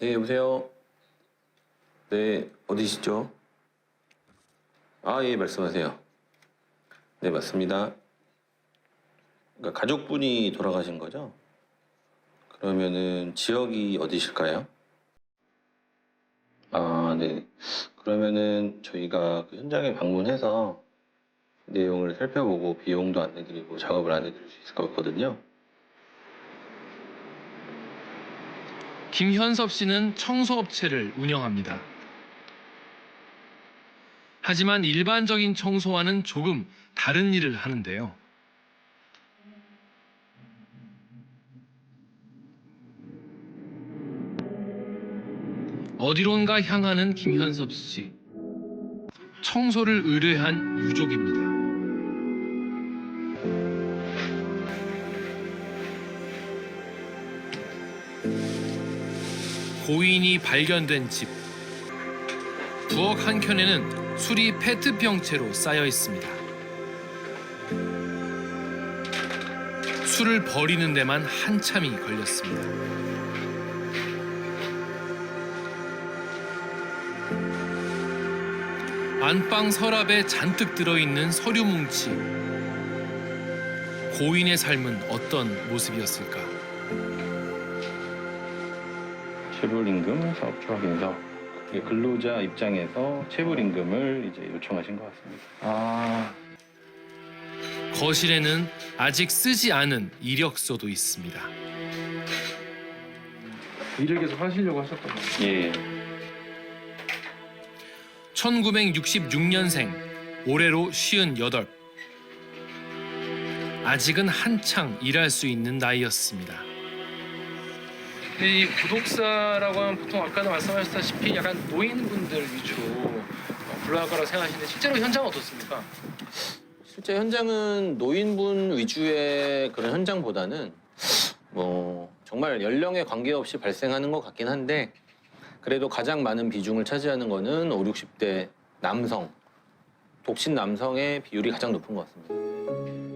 네, 여보세요. 네, 어디시죠? 아, 예, 말씀하세요. 네, 맞습니다. 그러니까 가족분이 돌아가신 거죠? 그러면은 지역이 어디실까요? 아, 네. 그러면은 저희가 그 현장에 방문해서 내용을 살펴보고 비용도 안 내드리고 작업을 안내드릴 수 있을 것 같거든요. 김현섭 씨는 청소업체를 운영합니다. 하지만 일반적인 청소와는 조금 다른 일을 하는데요. 어디론가 향하는 김현섭 씨. 청소를 의뢰한 유족입니다. 고인이 발견된 집. 부엌 한 켠에는 술이 페트병째로 쌓여 있습니다. 술을 버리는 데만 한참이 걸렸습니다. 안방 서랍에 잔뜩 들어있는 서류 뭉치. 고인의 삶은 어떤 모습이었을까? 체불임금 사업주 확인서 근로자 입장에서 체불임금을 이제 요청하신 것 같습니다. 아, 거실에는 아직 쓰지 않은 이력서도 있습니다. 일을 계속 하시려고 하셨던 거예요. 예. 1966년생, 올해로 58. 아직은 한창 일할 수 있는 나이였습니다. 이 부독사라고 하면 보통 아까도 말씀하셨다시피 약간 노인분들 위주로 어, 거라고 생각하시는데 실제로 현장은 어떻습니까? 실제 현장은 노인분 위주의 그런 현장보다는 뭐 정말 연령에 관계없이 발생하는 것 같긴 한데 그래도 가장 많은 비중을 차지하는 거는 5, 60대 남성, 독신 남성의 비율이 가장 높은 것 같습니다.